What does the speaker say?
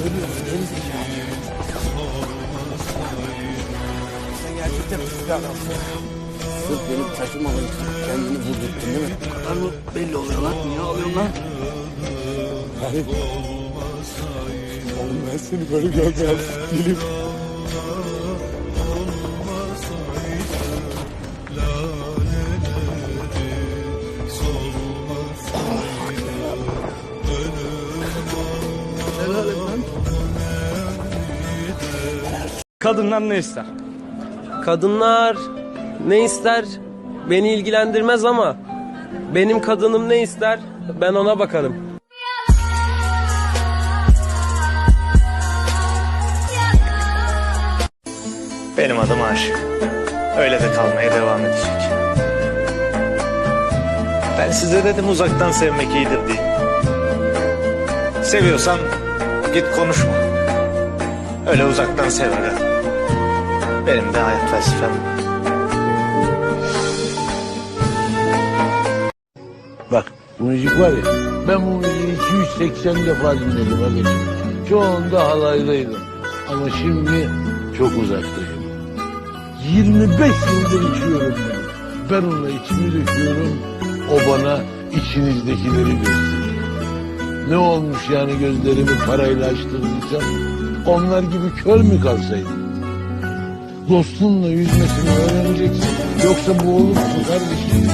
Ölüyorsun. Sen gerçekten hızlı bir adamsın. Sırf benim taşımamak için kendini vurdurttun değil mi? Kadar mı belli oluyor lan? Niye ağlıyorsun lan? Hayır. Oğlum ben seni böyle görmeye değilim. Kadınlar ne ister? Kadınlar ne ister beni ilgilendirmez ama benim kadınım ne ister ben ona bakarım. Benim adım Aşık. Öyle de kalmaya devam edecek. Ben size dedim uzaktan sevmek iyidir diye. Seviyorsan git konuşma. Öyle uzaktan sev aga. Benim de hayat felsefem. Bak bu müzik var ya ben bu müziği 280 defa dinledim abicim. Çoğunda halaydaydım. Ama şimdi çok uzaktayım. 25 yıldır içiyorum ben. Ben ona içimi döküyorum. O bana içinizdekileri gösteriyor. Ne olmuş yani gözlerimi parayla açtırdıysam onlar gibi kör mü kalsaydım? Dostunla yüzmesini öğreneceksin. Yoksa boğulursun kardeşim.